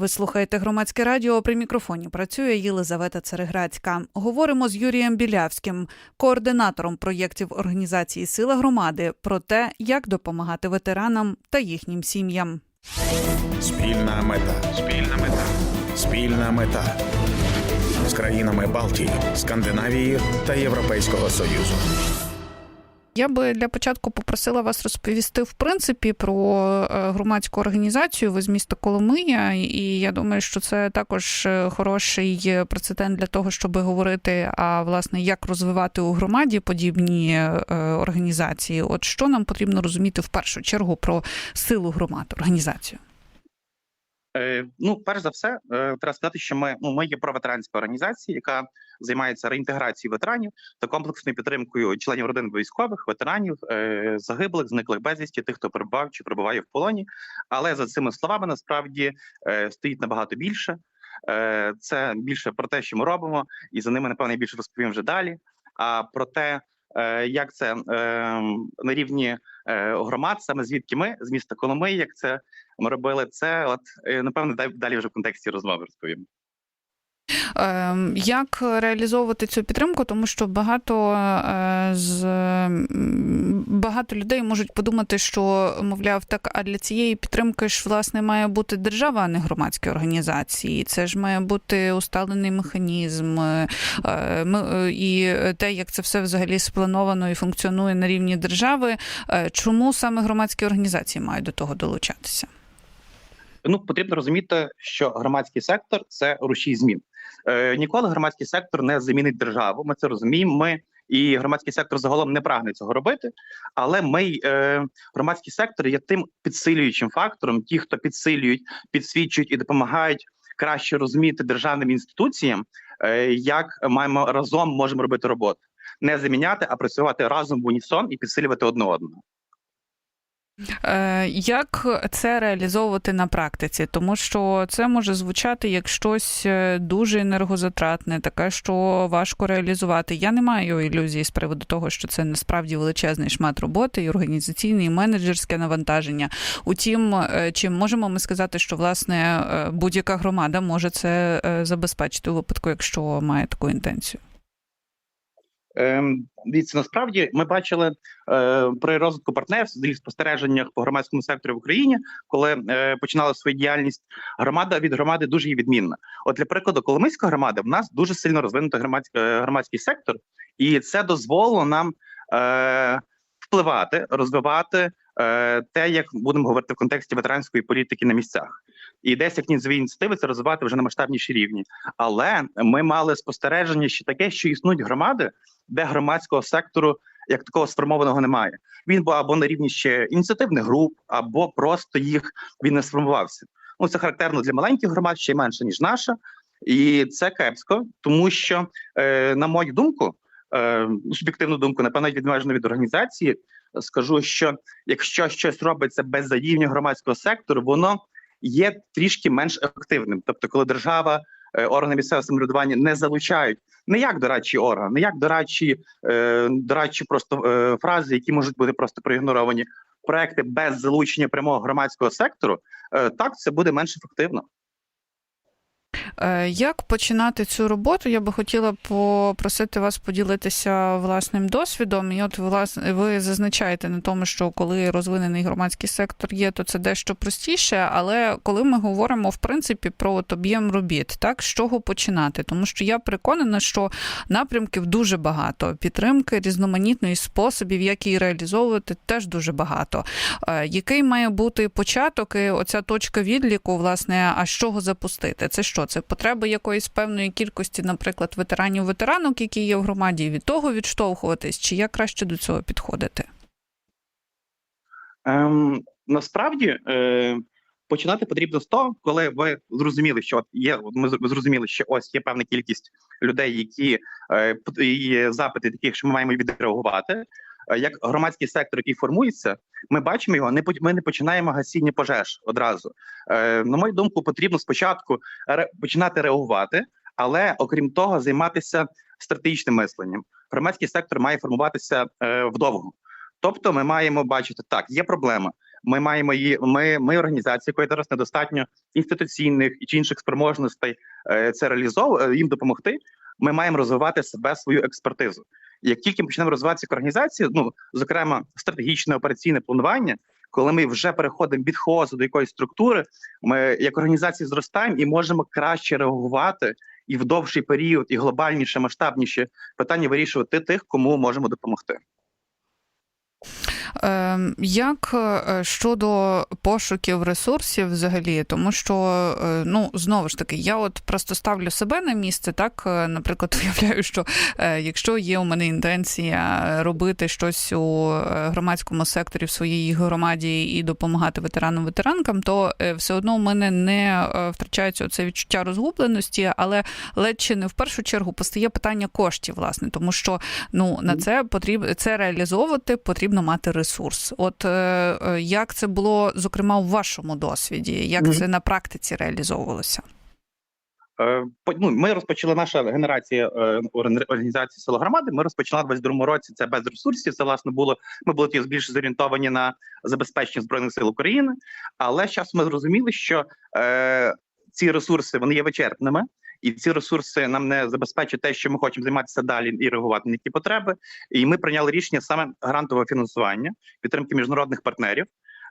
Ви слухаєте громадське радіо. При мікрофоні працює Єлизавета Цереграцька. Говоримо з Юрієм Білявським, координатором проєктів організації Сила громади, про те, як допомагати ветеранам та їхнім сім'ям. Спільна мета. Спільна мета. Спільна мета. З країнами Балтії, Скандинавії та Європейського Союзу. Я би для початку попросила вас розповісти в принципі про е, громадську організацію. Ви з міста Коломия, і я думаю, що це також е, хороший прецедент для того, щоб говорити, а власне як розвивати у громаді подібні е, організації. От що нам потрібно розуміти в першу чергу про силу громад, організацію. Е, ну, перш за все, е, треба сказати, що ми ну ми є проветеранська організація, яка займається реінтеграцією ветеранів та комплексною підтримкою членів родин військових, ветеранів, е, загиблих, зниклих безвісті, тих, хто перебував чи перебуває в полоні. Але за цими словами насправді стоїть набагато більше. Це більше про те, що ми робимо, і за ними напевно я більше розповім вже далі. А про те, як це е, на рівні е, громад, саме звідки ми з міста Коломиї, як це ми робили це. От е, напевно, далі вже в контексті розмови розповім. Ем, Як реалізовувати цю підтримку? Тому що багато е, з багато людей можуть подумати, що мовляв, так а для цієї підтримки ж власне має бути держава, а не громадські організації. Це ж має бути усталений механізм, е, е, і те, як це все взагалі сплановано і функціонує на рівні держави. Чому саме громадські організації мають до того долучатися? Ну потрібно розуміти, що громадський сектор це рушій змін. Е, ніколи громадський сектор не замінить державу. Ми це розуміємо. Ми і громадський сектор загалом не прагне цього робити. Але ми, е, громадський сектор, є тим підсилюючим фактором, ті, хто підсилюють, підсвічують і допомагають краще розуміти державним інституціям, е, як маємо разом можемо робити роботу, не заміняти, а працювати разом в унісон і підсилювати одне одного. Е, Як це реалізовувати на практиці? Тому що це може звучати як щось е, дуже енергозатратне, таке, що важко реалізувати. Я не маю ілюзій з приводу того, що це насправді величезний шмат роботи, і організаційне, і менеджерське навантаження. Утім, е, чи можемо ми сказати, що власне будь-яка громада може це забезпечити у випадку, якщо має таку інтенцію? Ем, Дивіться, насправді ми бачили е, при розвитку партнерств взагалі спостереженнях по громадському сектору в Україні, коли е, починала свою діяльність, громада від громади дуже є відмінна. От для прикладу, Коломийська громада в нас дуже сильно розвинутий громадський, е, громадський сектор, і це дозволило нам е, впливати, розвивати те, як будемо говорити в контексті ветеранської політики на місцях. І десь як нізові ініціативи це розвивати вже на масштабніші рівні. Але ми мали спостереження ще таке, що існують громади, де громадського сектору як такого сформованого немає. Він був або на рівні ще ініціативних груп, або просто їх він не сформувався. Ну це характерно для маленьких громад, ще й менше ніж наша, і це кепсько, тому що, е, на мою думку, е, суб'єктивну думку, напевно, навіть відмежено від організації, скажу, що якщо щось робиться без задіяння громадського сектору, воно є трішки менш ефективним. Тобто, коли держава, е, органи місцевого самоврядування не залучають не як дорадчі органи, не як дорадчі, е, дорадчі просто е, фрази, які можуть бути просто проігноровані. Проекти без залучення прямого громадського сектору, е, так це буде менш ефективно. Е, Як починати цю роботу? Я би хотіла попросити вас поділитися власним досвідом. І от власне ви зазначаєте на тому, що коли розвинений громадський сектор є, то це дещо простіше. Але коли ми говоримо в принципі про об'єм робіт, так з чого починати? Тому що я переконана, що напрямків дуже багато, підтримки різноманітної способів, як її реалізовувати, теж дуже багато. Е, Який має бути початок і оця точка відліку, власне, а з чого запустити? Це що? Це потреби якоїсь певної кількості, наприклад, ветеранів ветеранок, які є в громаді, від того відштовхуватись, чи як краще до цього підходити? Ем, насправді е, починати потрібно з того, коли ви зрозуміли, що є ми зрозуміли, що ось є певна кількість людей, які е, п- запити таких, що ми маємо відреагувати. Е, Як громадський сектор, який формується, ми бачимо його. Не ми не починаємо гасіння пожеж одразу. Е, на мою думку, потрібно спочатку починати реагувати, але окрім того, займатися стратегічним мисленням. Громадський сектор має формуватися е, вдовго. Тобто, ми маємо бачити так, є проблема. Ми маємо її. Ми, ми організація, якої зараз недостатньо інституційних і чи інших спроможностей е, це реалізовувати їм допомогти. Ми маємо розвивати себе свою експертизу. Як тільки ми почнемо розвиватися як організація, ну зокрема стратегічне операційне планування, коли ми вже переходимо від хаосу до якоїсь структури, ми як організація зростаємо і можемо краще реагувати і в довший період, і глобальніше, масштабніше питання вирішувати тих, кому можемо допомогти. Ем, Як е, щодо пошуків ресурсів взагалі, тому що е, ну знову ж таки, я от просто ставлю себе на місце, так? Е, наприклад, уявляю, що якщо є у мене інтенція робити щось у громадському секторі в своїй громаді і допомагати ветеранам ветеранкам, то все одно у мене не втрачається це відчуття розгубленості, але ледь чи не в першу чергу постає питання коштів, власне, тому що ну на це потрібно це реалізовувати, потрібно мати ресурс. От е, е, як це було зокрема у вашому досвіді? Як це на практиці реалізовувалося? Е, ну, ми розпочали наша генерація організації село громади. Ми розпочали в 22 році. Це без ресурсів. Це власне було. Ми були ті більше зорієнтовані на забезпечення збройних сил України. Але з часом ми зрозуміли, що е, ці ресурси вони є вичерпними, і ці ресурси нам не забезпечать те, що ми хочемо займатися далі і реагувати на які потреби. І ми прийняли рішення саме грантового фінансування, підтримки міжнародних партнерів.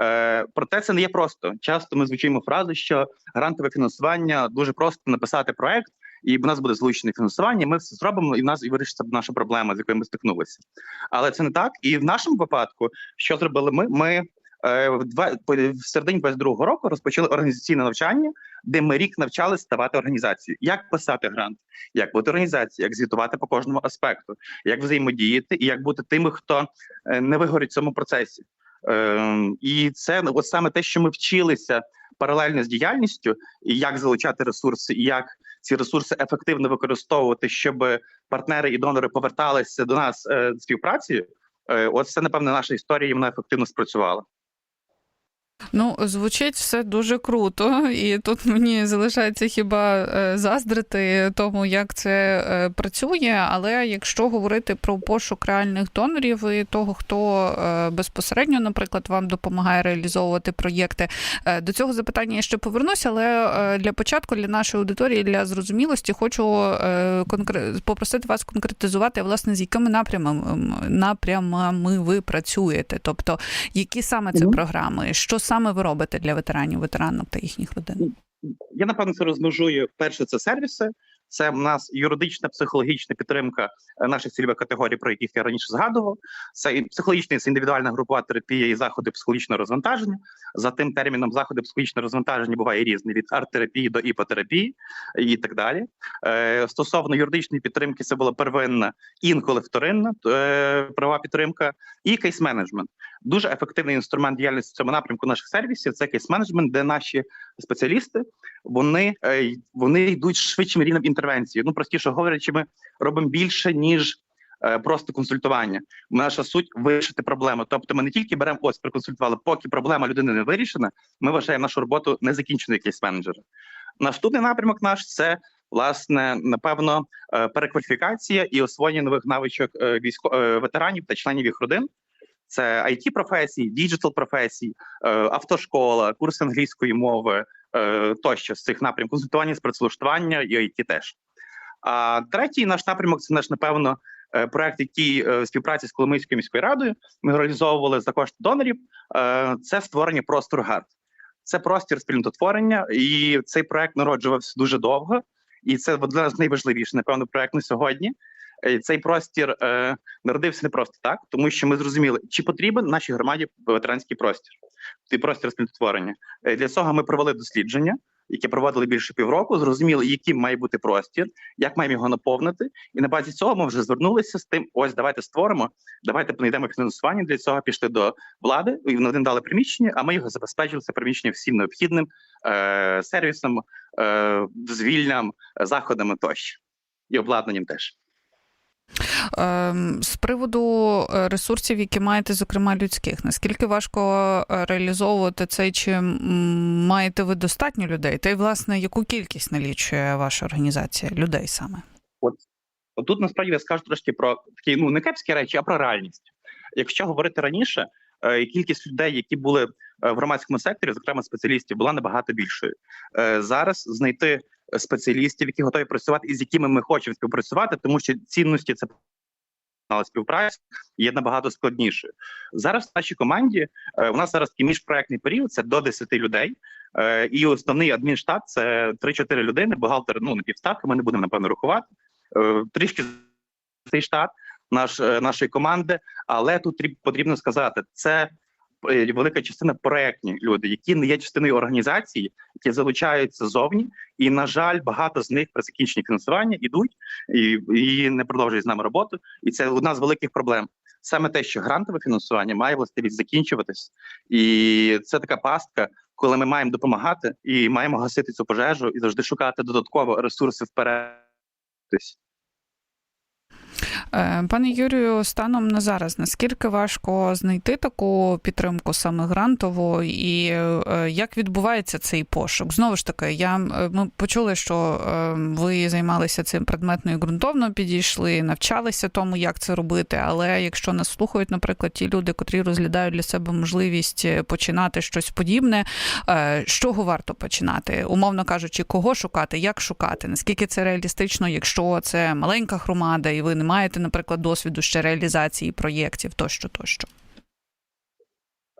Е, проте це не є просто. Часто ми звучимо фрази, що грантове фінансування дуже просто написати проект, і в нас буде залучене фінансування. Ми все зробимо, і в нас і вирішиться наша проблема, з якою ми стикнулися. Але це не так. І в нашому випадку, що зробили ми? Ми по- в середині 22-го року розпочали організаційне навчання, де ми рік навчалися ставати організацією. Як писати грант, як бути організацією, як звітувати по кожному аспекту, як взаємодіяти і як бути тими, хто е, не вигорить в цьому процесі. Ем, і це ну, от саме те, що ми вчилися паралельно з діяльністю, і як залучати ресурси, і як ці ресурси ефективно використовувати, щоб партнери і донори поверталися до нас е, співпрацею. Е, от це напевне наша історія, і вона ефективно спрацювала. Ну, звучить все дуже круто, і тут мені залишається хіба е, заздрити тому, як це е, працює. Але якщо говорити про пошук реальних донорів і того, хто е, безпосередньо, наприклад, вам допомагає реалізовувати проєкти, до цього запитання я ще повернуся. Але для початку, для нашої аудиторії, для зрозумілості, хочу попросити вас конкретизувати, власне, з якими напрямами напрямами ви працюєте, тобто які саме це програми, що саме ви робите для ветеранів, ветеранок та їхніх родин? Я напевно це розмежую. Перше, це сервіси. Це в нас юридична, психологічна підтримка е, наших цільових категорій, про яких я раніше згадував. Це і психологічна це індивідуальна групова терапія і заходи психологічного розвантаження. За тим терміном заходи психологічного розвантаження буває різні від арт-терапії до іпотерапії і так далі. Е, стосовно юридичної підтримки, це була первинна, інколи вторинна е, права підтримка і кейс-менеджмент. Дуже ефективний інструмент діяльності в цьому напрямку наших сервісів. Це кейс-менеджмент, де наші спеціалісти вони, е, вони йдуть швидшим рівнем інтервенції. Ну простіше говорячи, ми робимо більше ніж. е, Просто консультування. Наша суть вирішити проблему. Тобто, ми не тільки беремо ось проконсультували, поки проблема людини не вирішена. Ми вважаємо нашу роботу незакінченою якийсь менеджера. Наступний напрямок наш це власне напевно е, перекваліфікація і освоєння нових навичок військо ветеранів та членів їх родин. Це it професії, діджитал професії, е, автошкола, курси англійської мови е, тощо з цих напрямків, консультування з працевлаштування і IT теж. А третій наш напрямок це наш, напевно, е, проект, який в співпраці з Коломийською міською радою ми реалізовували за кошти донорів. Це створення простору гард. Це простір спільнотворення, і цей проект народжувався дуже довго. І це для нас найважливіший, напевно, проект на сьогодні. Е, Цей простір е, народився не просто так, тому що ми зрозуміли, чи потрібен нашій громаді ветеранський простір, цей простір спільнотворення. Е, Для цього ми провели дослідження, яке проводили більше півроку. Зрозуміли, яким має бути простір, як маємо його наповнити. І на базі цього ми вже звернулися з тим: ось давайте створимо, давайте знайдемо фінансування. Для цього пішли до влади. І вони дали приміщення. А ми його забезпечили це приміщення всім необхідним е, сервісом, е, дозвіллям, е, заходами тощо і обладнанням теж. Ем, З приводу е, ресурсів, які маєте, зокрема людських, наскільки важко е, реалізовувати це, чи маєте ви достатньо людей? Та й власне яку кількість налічує ваша організація людей саме? От тут насправді я скажу трошки про такі ну не кепські речі, а про реальність. Якщо говорити раніше, е, кількість людей, які були в громадському секторі, зокрема спеціалістів, була набагато більшою. Зараз знайти спеціалістів, які готові працювати і з якими ми хочемо співпрацювати, тому що цінності це співпраця є набагато складнішою. Зараз в нашій команді е, у нас зараз такий міжпроектний період, це до 10 людей. Е, І основний адмінштат це 3-4 людини, бухгалтер, ну не півставки, ми не будемо напевно рахувати. Е, Трішки цей штат наш, нашої команди, але тут потрібно сказати, це велика частина проектні люди, які не є частиною організації, які залучаються зовні, і на жаль, багато з них при закінченні фінансування ідуть і, і не продовжують з нами роботу. І це одна з великих проблем. Саме те, що грантове фінансування має властивість закінчуватись, і це така пастка, коли ми маємо допомагати і маємо гасити цю пожежу і завжди шукати додатково ресурси вперед. Е, Пане Юрію, станом на зараз, наскільки важко знайти таку підтримку саме грантову, і е, як відбувається цей пошук? Знову ж таки, я е, ми почули, що ви займалися цим предметно і ґрунтовно підійшли, навчалися тому, як це робити. Але якщо нас слухають, наприклад, ті люди, котрі розглядають для себе можливість починати щось подібне, з чого варто починати? Умовно кажучи, кого шукати, як шукати, наскільки це реалістично, якщо це маленька громада, і ви не маєте, наприклад, досвіду ще реалізації проєктів, тощо, тощо.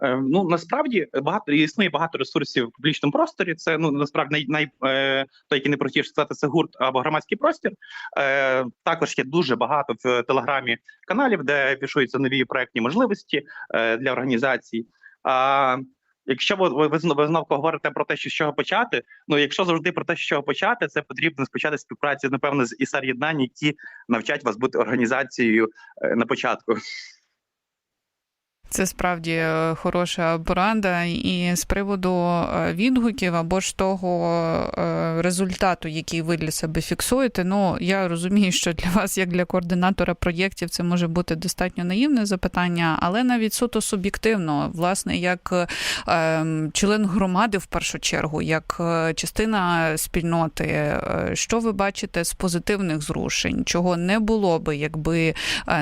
Е, Ну насправді багато існує багато ресурсів в публічному просторі. Це ну насправді най, най е, той, який не простіше сказати, це гурт або громадський простір. Е, також є дуже багато в телеграмі каналів, де пішуються нові проектні можливості е, для організацій. А якщо ви, ви, ви знов- ви знову говорите про те, що з чого почати, ну якщо завжди про те, з чого почати, це потрібно спочати співпраці, напевно, з ісар єднань, які навчать вас бути організацією е, на початку. Це справді е, хороша порада. І з приводу е, відгуків або ж того е, результату, який ви для себе фіксуєте. Ну я розумію, що для вас, як для координатора проєктів, це може бути достатньо наївне запитання, але навіть суто суб'єктивно, власне, як е, член громади в першу чергу, як частина спільноти, що ви бачите з позитивних зрушень, чого не було би, якби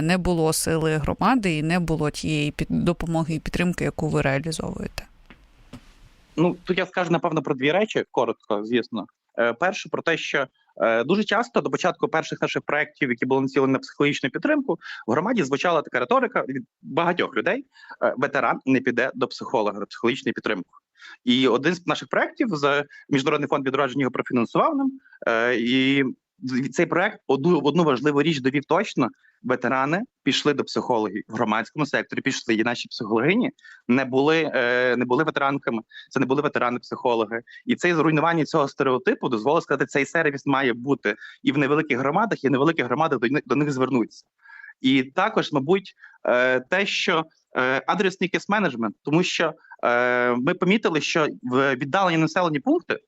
не було сили громади і не було тієї під допомоги і підтримки, яку ви реалізовуєте. Ну тут я скажу напевно про дві речі, коротко, звісно. Е, Перше про те, що е, дуже часто до початку перших наших проєктів, які були націлені на психологічну підтримку, в громаді звучала така риторика від багатьох людей: е, ветеран не піде до психолога до психологічної підтримки. І один з наших проєктів з міжнародний фонд відродження його профінансував нам. І цей проект одну одну важливу річ довів точно. Ветерани пішли до психологів в громадському секторі. Пішли і наші психологині не були е, не були ветеранками. Це не були ветерани-психологи, і це зруйнування цього стереотипу дозволило сказати, цей сервіс має бути і в невеликих громадах, і невеликі громади до, ни- до них звернуться. І також, мабуть, е, те, що е, адресний кейс менеджмент, тому що ми помітили, що в віддалені населені пункти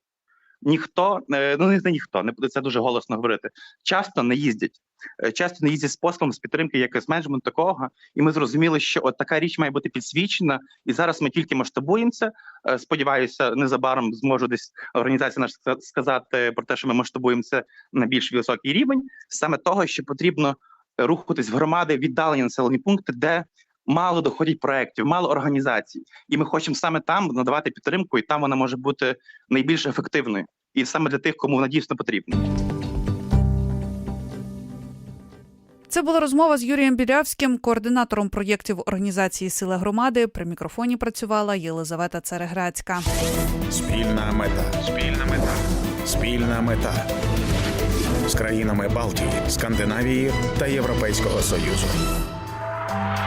ніхто е, ну не ніхто, не буде це дуже голосно говорити. Часто не їздять. Е, Часто не їздять з послом з підтримки якогось менеджменту такого, і ми зрозуміли, що от така річ має бути підсвічена, і зараз ми тільки масштабуємо це. Е, Сподіваюся, незабаром зможу десь організація наша сказати про те, що ми масштабуємо це на більш високий рівень, саме того, що потрібно рухатись в громади, віддалені населені пункти, де мало доходять проєктів, мало організацій, і ми хочемо саме там надавати підтримку, і там вона може бути найбільш ефективною, і саме для тих, кому вона дійсно потрібна. Це була розмова з Юрієм Білявським, координатором проєктів організації Сила громади. При мікрофоні працювала Єлизавета Цареградська. Спільна мета. Спільна мета. Спільна мета. З країнами Балтії, Скандинавії та Європейського Союзу.